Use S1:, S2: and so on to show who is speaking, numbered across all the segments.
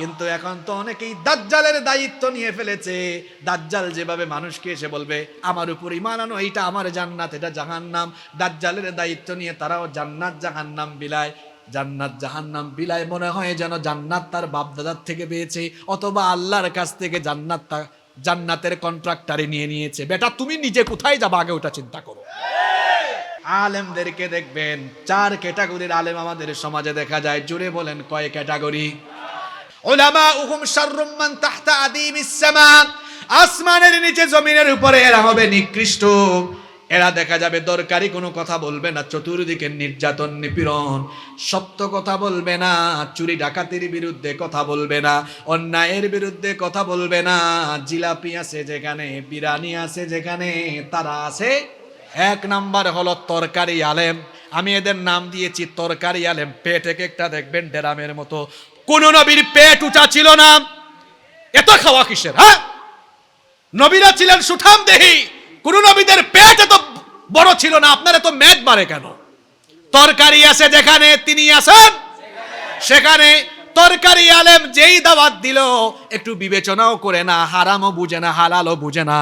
S1: কিন্তু এখন তো অনেকেই দাজ্জালের দায়িত্ব নিয়ে ফেলেছে। দাজ্জাল যেভাবে মানুষকে এসে বলবে, আমার উপর ইমান আনো, এইটা আমার জান্নাত, এটা জাহান্নাম। দাজ্জালের দায়িত্ব নিয়ে তারাও জান্নাত জাহান্নাম বিলায়। জান্নাত জাহান্নাম বিলায় মনে হয় যেন জান্নাত তার বাপ দাদার থেকে পেয়েছে, অথবা আল্লাহর কাছ থেকে জান্নাত জান্নাতের কন্ট্রাক্টারে নিয়ে নিয়েছে। বেটা, তুমি নিজে কোথায় যাবা আগে ওটা চিন্তা করো। আলেমদেরকে দেখবেন, চার ক্যাটাগরির আলেম আমাদের সমাজে দেখা যায়। জুড়ে বলেন, কয় ক্যাটাগরি ওলামা উহুম শাররুম মান তাহতা আদিমিস সামা। আসমানের নিচে জমিনের উপরে এরা হবে নিকৃষ্ট। এরা দেখা যাবে দরকারি কোনো কথা বলবে না, চতুর্দিকে নির্যাতন, নিপীড়ন। সত্য কথা বলবে না, চুরি ডাকাতির বিরুদ্ধে কথা বলবে না, অন্যায়ের বিরুদ্ধে কথা বলবে না। জিলাপি আছে যেখানে বিরানি আছে যেখানে, তারা আছে। এক নাম্বার হলো তরকারি আলেম। আমি এদের নাম দিয়েছি তরকারি আলেম। পেট এক একটা দেখবেন ডেরামের মতো। কোন নবীর পেট উঁচা ছিল না। এত খাওয়া কিসের হ্যাঁ? নবীরা ছিলেন সুঠাম দেহি কোন নবীদের পেট এত বড় ছিল না, আপনার এত মেদ বাড়ে কেন? তরকারি আছে যেখানে, তিনি আছেন সেখানে। তরকারি আলেম যেই দাওয়াত দিল, একটু বিবেচনাও করে না, হারামও বুঝে না, হালালও বুঝে না।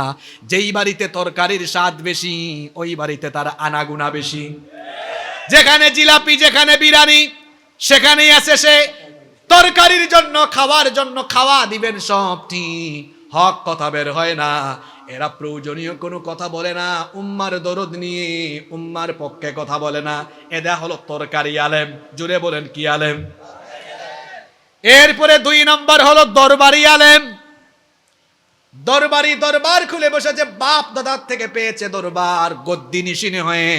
S1: যেই বাড়িতে তরকারির স্বাদ বেশি, ওই বাড়িতে তার আনাগুনা বেশি। যেখানে জিলাপি, যেখানে বিরানি সেখানেই আছে সে তরকারির জন্য, খাওয়ার জন্য খাওয়া দিবেন সব ঠিক হক কথা বের হয় না। এরা প্রয়োজনীয় কোনো কথা বলে না। উম্মার দরদ নিয়ে উম্মার পক্ষে কথা বলে না। এদা হলো তরকারি আলেম। জুড়ে বলেন, কি আলেম? এরপরে দুই নম্বর হলো দরবারি আলেম। দরবারি দরবার খুলে বসেছে, বাপ দাদার থেকে পেয়েছে দরবার, গদ্দি নিশিনে হয়ে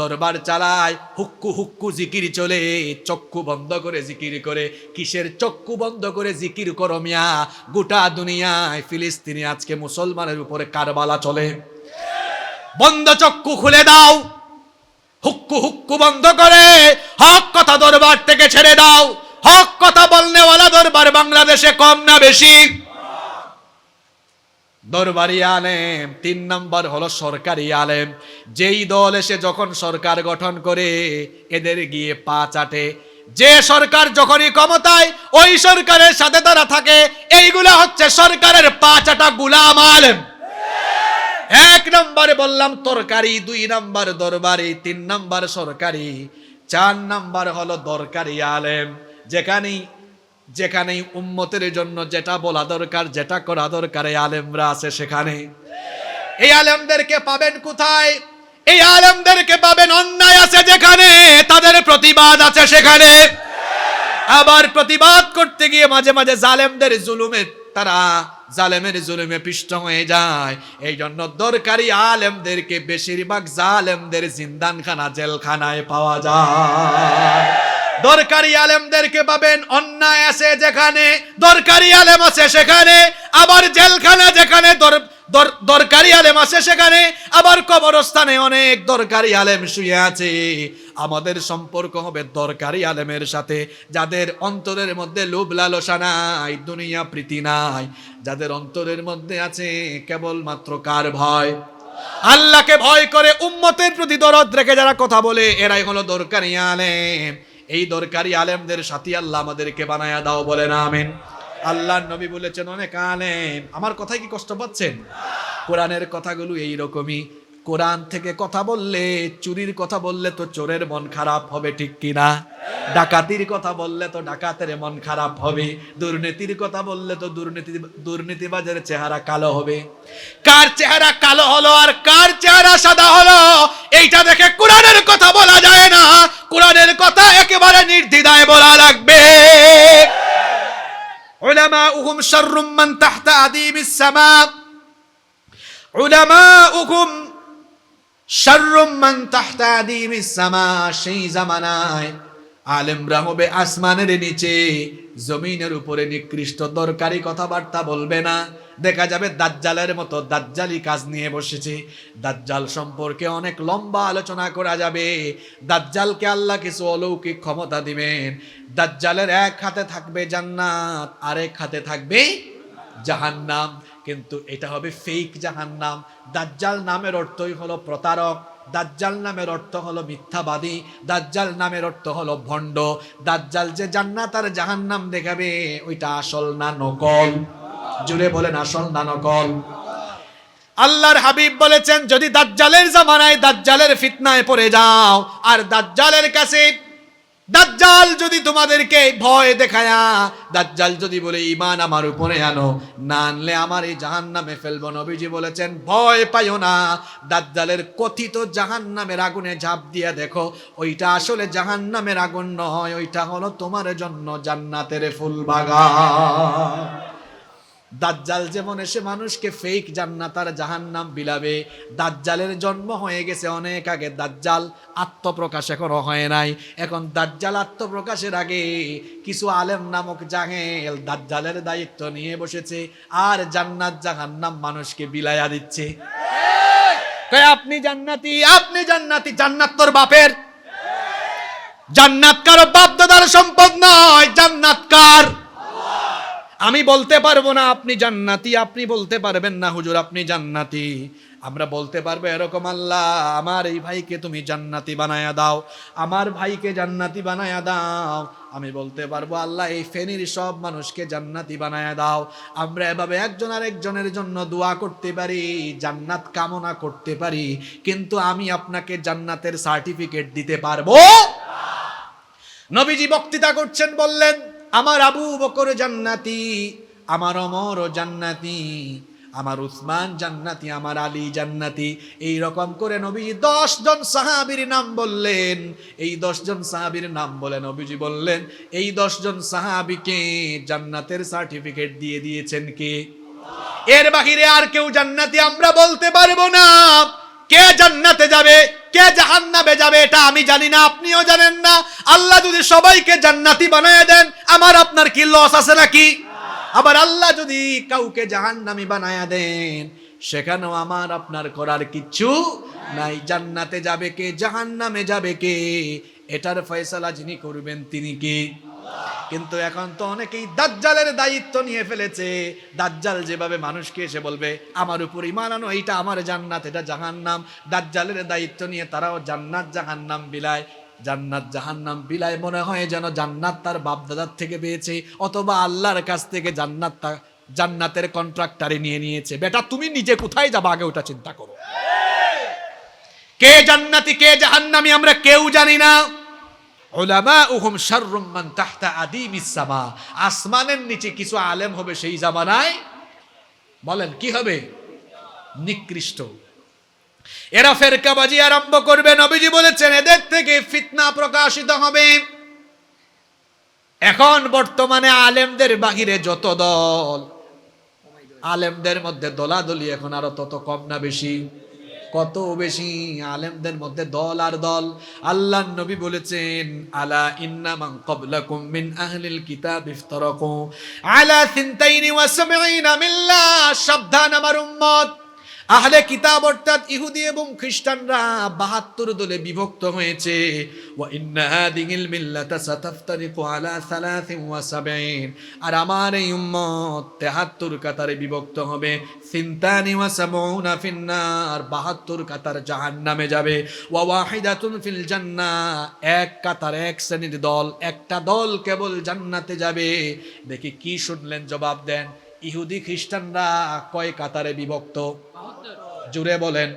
S1: দরবার চালায়, হুক্কু হুক্কু জিকির চলে, চক্ষু বন্ধ করে জিকির করে, কিসের চক্ষু বন্ধ করে জিকির করো মিয়া? গোটা দুনিয়ায় ফিলিস্তিনি আজকে মুসলমানের উপরে কারবালা চলে। বন্ধ চক্ষু খুলে দাও, হুক্কু হুক্কু বন্ধ করে, হক কথা দরবার থেকে ছেড়ে দাও, হক কথা বলনেওয়ালা দরবার বাংলাদেশে কম না বেশি। দরবারি আলেম তিন নম্বর হলো সরকারি আলেম যেই দল এসে যখন সরকার গঠন করে, এদের গিয়ে পা চাটে। যে সরকার যখনই ক্ষমতায়, ওই সরকারের সাথে তারা থাকে। এইগুলা হচ্ছে সরকারের পা চাটা গুলাম আলেম। এক নম্বরে বললাম, তরকারি। দুই নম্বর দরবারি, তিন নম্বর সরকারি। চার নম্বর হলো দরকারি আলেম। যেখানেই যেখানেই উম্মতের জন্য যেটা বলা দরকার, যেটা করা দরকার, এই আলেমরা আছে সেখানে। এই আলেমদেরকে পাবেন কোথায়? এই আলেমদেরকে পাবেন অন্যায় আছে যেখানে, তাদের প্রতিবাদ আছে সেখানে। আবার প্রতিবাদ করতে গিয়ে মাঝে মাঝে জালেমদের জুলুমে তারা জালেমের জুলুমে পিষ্ট হয়ে যায়। এই জন্য দরকারি আলেমদেরকে বেশিরভাগ জালেমদের জিন্দানখানা, জেলখানায় পাওয়া যায়। দরকারি আলেমদেরকে পাবেন অন্যায় আছে যেখানে, দরকারি আলেম আছে সেখানে, আবার জেলখানা যেখানে দর- দর- দরকারি আলেম আছে সেখানে, আবার কবরস্থানে অনেক দরকারি আলেম শুয়ে আছে। আমাদের সম্পর্ক হবে দরকারি আলেমের সাথে, যাদের অন্তরের মধ্যে লোভ লালসা নাই, দুনিয়া প্রীতি নাই। যাদের অন্তরের মধ্যে আছে কেবলমাত্র কার ভয়? আল্লাহকে ভয় করে উম্মতের প্রতি দরদ রেখে যারা কথা বলে, এরাই হলো দরকারি আলেম। এই দরকারি আলেমদের সাথী আল্লাহ আমাদেরকে বানায়া দাও বলে না আমিন। আল্লাহ নবী বলেছেন, অনেক আলেম। আমার কথায় কি কষ্ট পাচ্ছেন? কোরআনের কথাগুলো এই রকমই কোরআন থেকে কথা বললে, চুরির কথা বললে তো চোরের মন খারাপ হবে, ঠিক কিনা ডাকাতির কথা বললে তো ডাকাতের মন খারাপ হবে, দুর্নীতির কথা বললে তো দুর্নীতি, দুর্নীতিবাজের চেহারা কালো হবে। কার চেহারা কালো হলো আর কার চেহারা সাদা হলো, এইটা দেখে কোরআনের কথা বলা যায় না। কোরআনের কথা একেবারে নির্দ্বিধায় বলা লাগবে। উলামাউহুম শাররুম মান তাহতা আদিমিস সামা। উলামাউহুম শাররুম মান তাহতা আদিমিস সামা, সেই জামানায় আলেমরা হবে আসমানের নিচে, জমিনের উপরে নিকৃষ্ট দরকারি কথাবার্তা বলবে না। দেখা যাবে দাজ্জালের মতো দাজ্জালি কাজ নিয়ে বসেছে। দাজ্জাল সম্পর্কে অনেক লম্বা আলোচনা করা যাবে। দাজ্জালকে আল্লাহ কিছু অলৌকিক ক্ষমতা দিবেন। দাজ্জালের এক হাতে থাকবে জান্নাত, আরেক হাতে থাকবে জাহান্নাম। কিন্তু এটা হবে ফেক জাহান্নাম। দাজ্জাল নামের অর্থই হলো প্রতারক, দাজ্জাল নামের অর্থ হলো মিথ্যাবাদী, দাজ্জাল নামের অর্থ হলো ভণ্ড। দাজ্জাল যে জান্নাত আর জাহান্নাম দেখাবে, ওইটা আসল না নকল? জুড়ে বলেন, আসল না নকল? আল্লাহর হাবিব বলেছেন, যদি দাজ্জালের জামানায় দাজ্জালের ফিতনায় পড়ে যাও, আর দাজ্জালের কাছে দাজ্জাল যদি তোমাদেরকে ভয় দেখায়া, দাজ্জাল যদি বলে ইমান আমার উপরে আনো, না আনলে আমার এই জাহান নামে ফেলব। নবীজি বলেছেন, ভয় পাইও না। দাজ্জালের কথিত জাহান নামের আগুনে ঝাঁপ দিয়া দেখো, ওইটা আসলে জাহান নামের আগুন নয়, ওইটা হলো তোমার জন্য জান্নাতের ফুল বাগান দাজ্জাল যেমন এসে মানুষকে ফেক জান্নাত আর জাহান্নাম বিলাবে, দাজ্জালের জন্ম হয়ে গেছে অনেক আগে, দাজ্জাল আত্মপ্রকাশ এখনও হয় নাই। এখন দাজ্জাল আত্মপ্রকাশের আগে কিছু আলেম নামক জাহেল দাজ্জালের দায়িত্ব নিয়ে বসেছে আর জান্নাত জাহান্নাম মানুষকে বিলাইয়া দিচ্ছে। আপনি জান্নাতি আপনি জান্নাতি, জান্নাত তোর বাপের? জান্নাত কারও বাপ দাদার সম্পদ নয়, জান্নাত কার? আমি বলতে পারব না আপনি জান্নাতি, আপনি বলতে পারবেন না, হুজুর, আপনি জান্নাতি। আমরা বলতে পারব এরকম আল্লাহ, আমার এই ভাইকে তুমি জান্নাতি বানায়া দাও, আমার ভাইকে জান্নাতি বানায়া দাও। আমি বলতে পারব আল্লাহ, এই ফেনির সব মানুষকে জান্নাতি বানায়া দাও। আমরা এভাবে একজন আরেকজনের জন্য দোয়া করতে পারি, জান্নাত কামনা করতে পারি, কিন্তু আমি আপনাকে জান্নাতের সার্টিফিকেট দিতে পারব? নবীজি বক্তৃতা করছেন, বললেন আমার আবু বকর জান্নাতি, আমার অমর জান্নাতি, আমার উসমান জান্নাতি, আমার আলী জান্নাতি। এই রকম করে নবীজি দশ জন সাহাবীর নাম বললেন। এই দশ জন সাহাবীর নাম বলে নবীজি বললেন, এই দশ জন সাহাবীকে জান্নাতের সার্টিফিকেট দিয়ে দিয়েছেন কে? এর বাহিরে আর কেউ জান্নাতি আমরা বলতে পারব না। কে জান্নাতে যাবে? কে জাহান্নামে যাবে এটা আমি জানি না, আপনিও জানেন না। আল্লাহ যদি সবাইকে জান্নাতি বানায় দেন, আমার আপনার কি লস আছে নাকি? আবার আল্লাহ যদি কাউকে জাহান্নামি বানায়া দেন, সেখানেও আমার আপনার করার কিচ্ছু নাই। জান্নাতে যাবে কে, জাহান্নামে যাবে কে? এটার ফয়সলা যিনি করবেন তিনি কি? কিন্তু এখন তো অনেকেই দাজ্জালের দায়িত্ব নিয়ে ফেলেছে। দাজ্জাল যেভাবে মানুষকে এসে বলবে, আমার উপর ইমান আনো, এইটা আমার জান্নাত, এটা জাহান্নাম। দাজ্জালের দায়িত্ব নিয়ে তারাও জান্নাত, জাহান্নাম বিলায়। জান্নাত, জাহান্নাম বিলায় মনে হয় যেন জান্নাত তার বাপদাদার থেকে পেয়েছে, অথবা আল্লাহর কাছ থেকে জান্নাত জান্নাতের কন্ট্রাক্টারে নিয়ে নিয়েছে। বেটা, তুমি নিজে কোথায় যাবা? আগে ওটা চিন্তা করো। কে জান্নাতি, কে জাহান্নামি, আমরা কেউ জানি না। উলামাউহুম শাররুম মান তাহতা আদিমিস সামা। আসমানের নিচে কিছু আলেম হবে সেই জামানায়। বলেন, কি হবে? নিকৃষ্ট। এরা ফেরকাবাজি আরম্ভ করবে, নবীজি বলেছেন, এদের থেকে ফিতনা প্রকাশিত হবে। এখন বর্তমানে আলেমদের বাহিরে যত দল, আলেমদের মধ্যে দলাদলি এখন আরও তত কম না বেশি। কত বেশি আলেমদের মধ্যে দল আর দল। আল্লাহ নবী বলেছেন, আলা ইন্না মান ক্বাবলাকুম মিন আহলিল কিতাব ইফতারাকু। আলা সিনতাইনি ওয়া সাবঈনা মিল্লা সাবধান আমার উম্মত। আহলে কিতাব অর্থাৎ ইহুদি এবং খ্রিস্টানরা বাহাত্তর দলে বিভক্ত হয়েছে। আর আমার এই উম্মত 73 কাতারে বিভক্ত হবে। সিনতানি ফিন্নার 72 কাতার জাহান্নামে যাবে। ওয়া ওয়াহিদাতুন ফিল জান্নাহ এক কাতার, এক শ্রেণির দল, একটা দল কেবল জান্নাতে যাবে। দেখি কি শুনলেন জবাব দেন। ইহুদি খ্রিস্টানরা কয় কাতারে বিভক্ত? জুড়ে বলেন।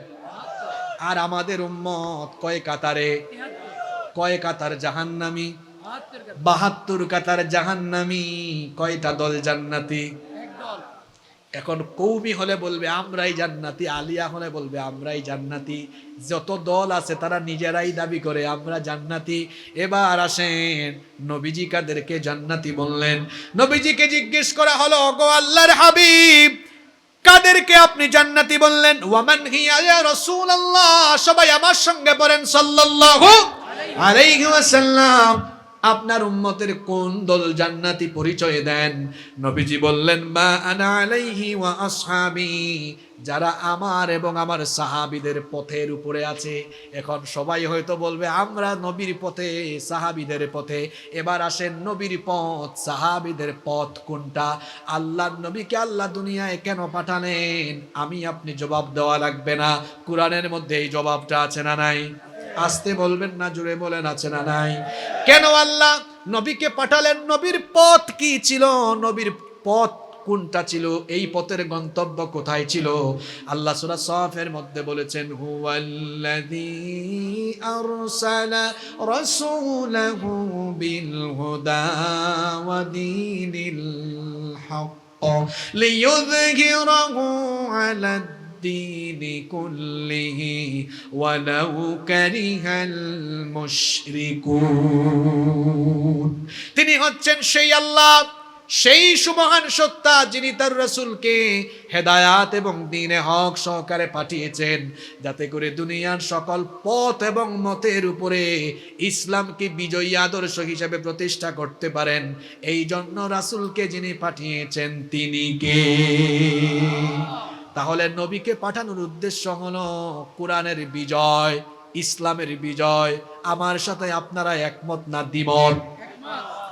S1: আর আমাদের উম্মত কয় কাতারে? কয় কাতার জাহান্নামি? বাহাত্তর কাতার জাহান্নামি কয়টা দল জান্নাতি? এখন কৌমি হলে বলবে, আমরাই জান্নাতি। আলিয়া হলে বলবে, আমরাই জান্নাতি। যত দল আছে তারা নিজেরাই দাবি করে, আমরা জান্নাতি। এবার আসেন নবীজি কাদেরকে জান্নাতি বললেন। নবীজিকে জিজ্ঞেস করা হলো গো আল্লাহর হাবিব, কাদেরকে আপনি জান্নাতি বললেন? ওয়ামান হিয়া ইয়া রাসূলুল্লাহ। সবাই আমার সঙ্গে পড়েন সাল্লাল্লাহু আলাইহি ওয়াসাল্লাম। আপনার উম্মতের কোন দল জান্নাতি পরিচয় দেন? নবীজি বললেন, মা আনা আলাইহি ওয়া আসহাবি। যারা আমার এবং আমার সাহাবিদের পথের উপরে আছে। এখন সবাই হয়তো বলবে, আমরা নবীর পথে, সাহাবিদের পথে। এবার আসেন, নবীর পথ, সাহাবিদের পথ কোনটা? আল্লাহর নবীকে আল্লাহ দুনিয়ায় কেন পাঠালেন? আমি আপনি জবাব দেওয়া লাগবে না। কোরআনের মধ্যে এই জবাবটা আছে না নাই? আসতে বলবেন না জুড়ে বলেন, আছে না নাই? কেন আল্লাহ নবীকে পাঠালেন? নবীর পথ কি ছিল? নবীর পথ কোনটা ছিল? এই পথের গন্তব্য কোথায় ছিল? আল্লাহ সূরা সফের মধ্যে বলেছেন, হুয়াল্লাযী আরসালা الدين كله ولو كره المشركون তিনি হচ্ছেন সেই আল্লাহ সেই সুমহান সত্তা যিনি তার রসুলকে হেদায়াত এবং দিনে হক সহকারে পাঠিয়েছেন যাতে করে দুনিয়ার সকল পথ এবং মতের উপরে ইসলামকে বিজয়ী আদর্শ হিসেবে প্রতিষ্ঠা করতে পারেন এই জন্য রাসুলকে যিনি পাঠিয়েছেন তিনি কে তাহলে নবীকে পাঠানোর উদ্দেশ্য হলো কোরআনের বিজয়, ইসলামের বিজয়। আমার সাথে আপনারা একমত না দ্বিমত?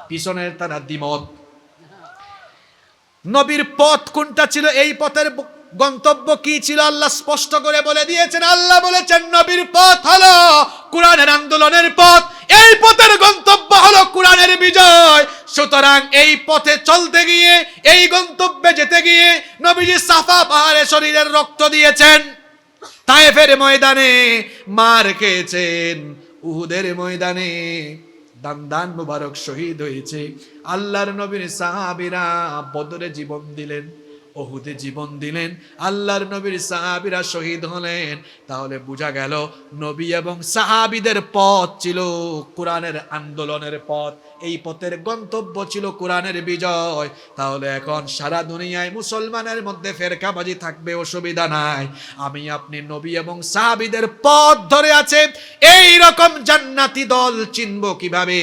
S1: পিছনের তারা দ্বিমত। নবীর পথ কোনটা ছিল? এই পথের গন্তব্য কি ছিল? আল্লাহ স্পষ্ট করে বলে দিয়েছেন। আল্লাহ বলেছেন, নবীর পথ হলো কোরআনের আন্দোলনের পথ। এই পথের গন্তব্য হলো কোরআনের বিজয়। সুতরাং এই পথে চলতে গিয়ে, এই গন্তব্যে যেতে গিয়ে নবীজি সাফা পাহাড়ে শরীরের রক্ত দিয়েছেন। তায়েফের ময়দানে মার খেয়েছেন। উহুদের ময়দানে দান দান মুবারক শহীদ হয়েছে। আল্লাহর নবীর সাহাবিরা বদরে জীবন দিলেন। ওহুদে জীবন দিলেন, আল্লাহর নবীর সাহাবিরা শহীদ হলেন। তাহলে বোঝা গেল, নবী এবং সাহাবিদের পথ ছিল কোরআনের আন্দোলনের পথ। এই পথের গন্তব্য ছিল কোরআনের বিজয়। তাহলে এখন সারা দুনিয়ায় মুসলমানের মধ্যে ফেরকাবাজি থাকবে, অসুবিধা নাই। আমি আপনি নবী এবং সাহাবিদের পথ ধরে আছে এই রকম জান্নাতি দল চিনব কীভাবে?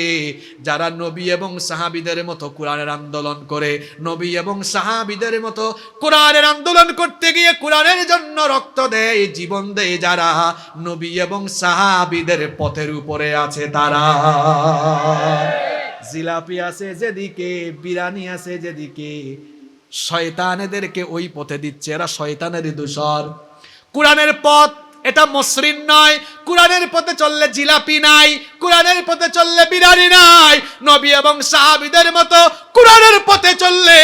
S1: যারা নবী এবং সাহাবিদের মতো কোরআনের আন্দোলন করে, নবী এবং সাহাবিদের মতো কোরআনের আন্দোলন করতে গিয়ে কোরআনের জন্য রক্ত দেয়, জীবন দেয় যারা, নবী এবং সাহাবিদের পথের উপরে আছে তারা। জিলাপি আছে যেদিকে বিরানি আছে যেদিকে। শয়তানেদেরকে ওই পথে দিচ্ছে, এরা শয়তানের দূষর। কোরআনের পথ, এটা মসৃণ নয়। কোরআনের পথে চললে জিলাপি নাই, কোরআনের পথে চললে বিরানি নাই। নবী এবং সাহাবিদের মতো কোরআনের পথে চললে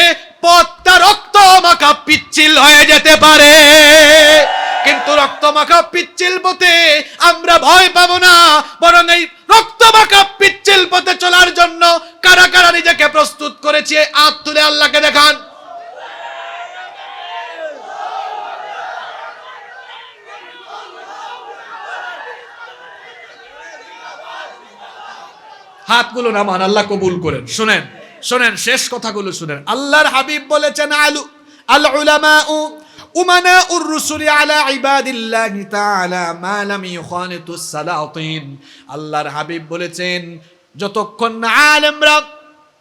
S1: পথটা রক্ত মাখা পিচ্ছিল হয়ে যেতে পারে। কিন্তু রক্ত মাখা পিচ্ছিল পথে আমরা ভয় পাবো না, বরং এই রক্ত মাখা পিচ্ছিল পথে চলার কারা কারা নিজেকে প্রস্তুত করেছে? আত তুলে আল্লাহকে দেখান। হাতগুলো নামান, আল্লাহ কবুল করেন। শুনেন শুনেন, শেষ কথাগুলো শুনেন। আল্লাহর হাবিব বলেছেন, আলু আল উলামাউ উমানাউর রুসুলি আলা ইবাদিল্লাহি তাআলা মা লাম ইউখানিতুস সালাতিন। আল্লাহর হাবিব বলেছেন যতক্ষণ না আলেমরা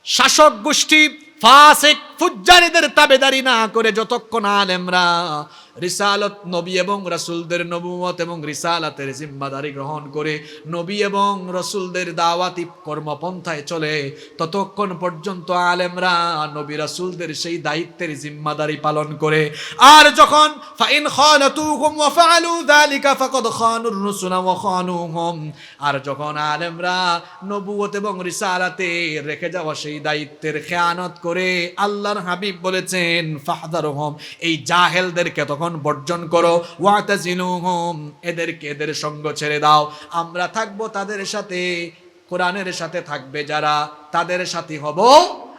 S1: শাসক গোষ্ঠী ফাসেক ফুজ্জারিদের তাবেদারি না করে যতক্ষণ আলেমরা রিসালত নবী এবং রাসূলদের নবুয়ত এবং রিসালাতের জিম্মাদারি গ্রহণ করে নবী এবং রসুলদের দাওয়াতি কর্মপন্থায় চলে। ততক্ষণ পর্যন্ত আলেমরা নবী রাসূলদের সেই দায়িত্বের জিম্মাদারি পালন করে। আর যখন ফাইন খানাতুহুম ওয়া ফাআলু যালিকা ফাকাদ খানুর রুসুলা ওয়া খানুহুম। আর যখন আলেমরা নবুয়ত এবং রিসালাতে রেখে যাওয়া সেই দায়িত্বের খেয়ানত করে আল্লাহর হাবিব বলেছেন, ফাহদারহুম এই জাহেলদেরকে তখন বর্জন করো। ওয়াতাজিলুহুম এদেরকে এদের সঙ্গ ছেড়ে দাও। আমরা থাকব তাদের সাথে, কোরআনের সাথে থাকবে যারা। তাদের সাথে হব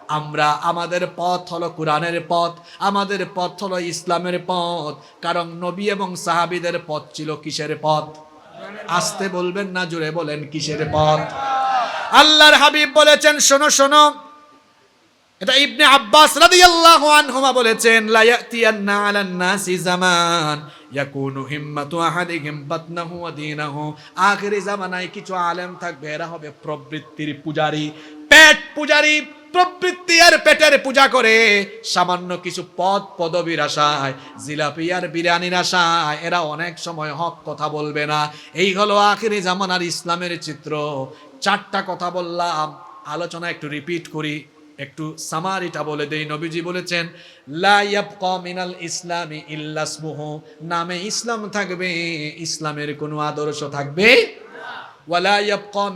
S1: আমরা। আমাদের পথ হলো কোরআনের পথ। আমাদের পথ হলো ইসলামের পথ। কারণ নবী এবং সাহাবিদের পথ ছিল কিসের পথ? আসতে বলবেন না জুড়ে বলেন কিসের পথ? আল্লাহর হাবিব বলেছেন, শোনো শোনো। এটা ইবনে আব্বাস রাদিয়াল্লাহু আনহুমা বলেছেন, লা ইয়াতিয়ান্না আলান নাসি জামান, ইয়াকুনু হিম্মাতু আহাদিহিম বাতনাহু ওয়া দীনাহু। আখিরি জামানায় কিছু আলেম থাকবে, এরা হবে প্রবৃত্তির পূজারী। পেট পূজারী, প্রবৃত্তি আর পেটের পূজা করে সামান্য কিছু পদ পদবীর আশায়, জিলাপি আর বিরিয়ানির আশায়, এরা অনেক সময় হক কথা বলবে না। এই হলো আখিরি জামানার ইসলামের চিত্র। চারটা কথা বললাম, আলোচনা একটু রিপিট করি। একটু সামারিটা বলে দেই। নবীজি বলেছেন মিনাল ইসলামী ইল্লাসমুহ নামে ইসলাম থাকবে, ইসলামের কোনো আদর্শ থাকবে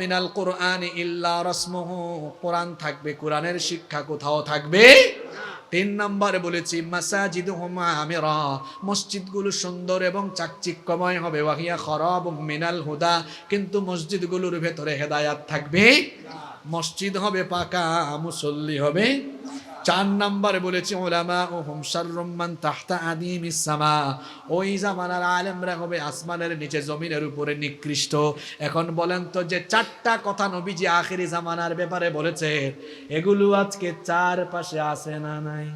S1: মিনাল কোরআন ইল্লা রসমুহ। কোরআন থাকবে, কোরআনের শিক্ষা কোথাও থাকবে তিন নম্বরে বলেছি মাসাজিদ আমিরা মসজিদগুলো সুন্দর এবং চাকচিক্যময় হবে। ওয়াহিয়া খরাব মিনাল হুদা, কিন্তু মসজিদগুলোর ভেতরে হেদায়াত থাকবে। মসজিদ হবে পাকা, মুসল্লি হবে চার নম্বরে বলেছি ওলামা ও হুমসারুম্মান তাহতা আদিম ইসামা ওই জামানার আলেমরা হবে আসমানের নিচে, জমিনের উপরে নিকৃষ্ট। এখন বলেন তো যে চারটা কথা নবীজি আখেরি জামানার ব্যাপারে বলেছে, এগুলো আজকে চার পাশে আছে না নাই?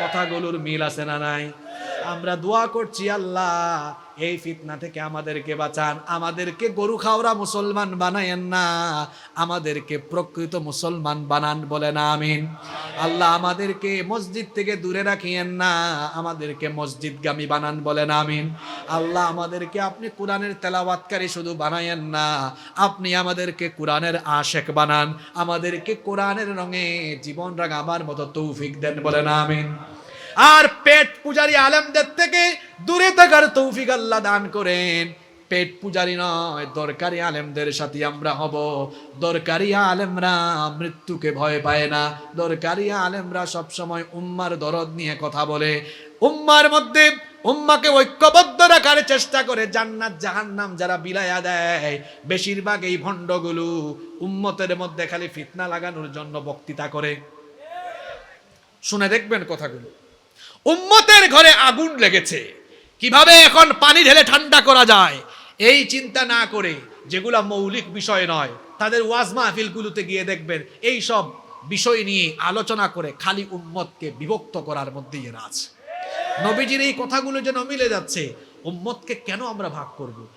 S1: কথাগুলোর মিল আছে না নাই? আমরা দোয়া করছি, আল্লাহ, এই ফিতনা থেকে আমাদেরকে বাঁচান। আমাদেরকে গরু খাওয়া মুসলমান বানায়েন না। আমাদেরকে প্রকৃত মুসলমান বানান বলে না আমিন। আল্লাহ, আমাদেরকে মসজিদ থেকে দূরে রাখিয়েন না। আমাদেরকে মসজিদগামী বানান বলে না আমিন। আল্লাহ, আমাদেরকে আপনি কোরআনের তেলাওয়াতকারী শুধু বানায়েন না। আপনি আমাদেরকে কোরআনের আশেক বানান। আমাদেরকে কোরআনের রঙে জীবন রাঙাবার মতো তৌফিক দেন বলে না আমিন। আর পেট পূজারী আলেমদের থেকে দূরে থাকার তৌফিক আল্লাহ দান করেন। পেট পূজারী নয়, দরকারি আলেমদের সাথে আমরা হব। দরকারি আলেমরা মৃত্যুকে ভয় পায় না। দরকারি আলেমরা সবসময় উম্মার দরদ নিয়ে কথা বলে। উম্মার মধ্যে উম্মাকে ঐক্যবদ্ধ রাখার চেষ্টা করে জান্নাত, জাহান্নাম যারা বিলায়া দেয়, বেশিরভাগ এই ভণ্ডগুলো উম্মতের মধ্যে খালি ফিতনা লাগানোর জন্য বক্তৃতা করে। শুনে দেখবেন কথাগুলো। উম্মতের ঘরে আগুন লেগেছে। কীভাবে এখন পানি ঢেলে ঠান্ডা করা যায়, এই চিন্তা না করে, যেগুলা মৌলিক বিষয় নয়, তাদের ওয়াজ মাহফিলগুলোতে গিয়ে দেখবেন, এই সব বিষয় নিয়ে আলোচনা করে খালি উম্মতকে বিভক্ত করার মধ্যেই এরা আছে। নবীজির এই কথাগুলো যেন মিলে যাচ্ছে, উম্মতকে কেন আমরা ভাগ করব?